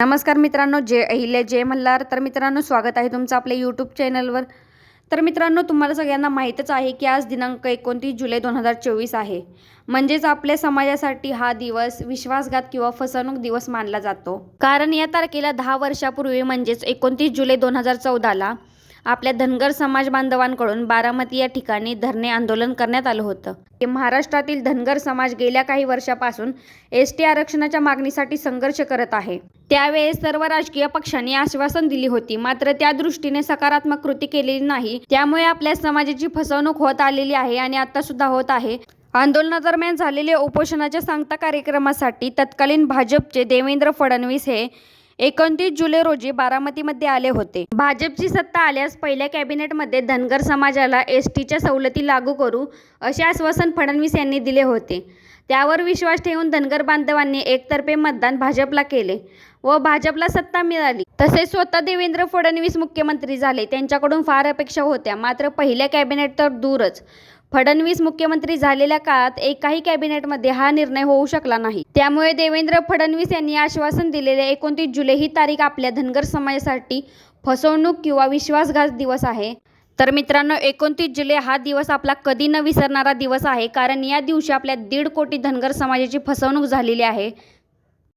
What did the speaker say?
नमस्कार मित्रांनो जय अहिल्या जय मल्हार. तर मित्रांनो स्वागत आहे तुमचं आपल्या यूट्यूब चॅनलवर तर मित्रांनो तुम्हाला सगळ्यांना माहीतच आहे की आज दिनांक एकोणतीस जुलै दोन हजार चोवीस आहे. म्हणजेच आपल्या समाजासाठी हा दिवस विश्वासघात किंवा फसवणूक दिवस मानला जातो. कारण या तारखेला दहा वर्षापूर्वी म्हणजेच एकोणतीस जुलै दोन हजार चौदाला आपल्या धनगर समाज बांधवांकडून बारामती या ठिकाणी धरणे आंदोलन करण्यात आलं होतं. महाराष्ट्रातील धनगर समाज गेल्या काही वर्षापासून एस टी आरक्षणाच्या मागणीसाठी संघर्ष करत आहे. त्यावेळेस सर्व राजकीय पक्षांनी आश्वासन दिली होती मात्र त्या दृष्टीने सकारात्मक कृती केलेली नाही. त्यामुळे आपल्या समाजाची फसवणूक होत आलेली आहे आणि आता सुद्धा होत आहे. आंदोलनादरम्यान झालेल्या उपोषणाच्या सांगता कार्यक्रमासाठी तत्कालीन भाजपचे देवेंद्र फडणवीस हे एकोणतीस जुलै रोजी बारामतीमध्ये आले होते. भाजपची सत्ता आल्यास पहिल्या कॅबिनेटमध्ये धनगर समाजाला एस टीच्या सवलती लागू करू असे आश्वासन फडणवीस यांनी दिले होते. त्यावर विश्वास ठेवून धनगर बांधवांनी एकतर्फे मतदान भाजपला केले व भाजपला सत्ता मिळाली. तसेच स्वतः देवेंद्र फडणवीस मुख्यमंत्री झाले. त्यांच्याकडून फार अपेक्षा होत्या. मात्र पहिल्या कॅबिनेट तर दूरच. फडणवीस मुख्यमंत्री झालेल्या काळात एकाही कॅबिनेटमध्ये हा निर्णय होऊ शकला नाही. त्यामुळे देवेंद्र फडणवीस यांनी आश्वासन दिलेले एकोणतीस जुलै ही तारीख आपल्या धनगर समाजासाठी फसवणूक किंवा विश्वासघात दिवस आहे. तर मित्रांनो एकोणतीस जुलै हा दिवस आपला कधी न विसरणारा दिवस आहे कारण या दिवशी आपल्या दीड कोटी धनगर समाजाची फसवणूक झालेली आहे.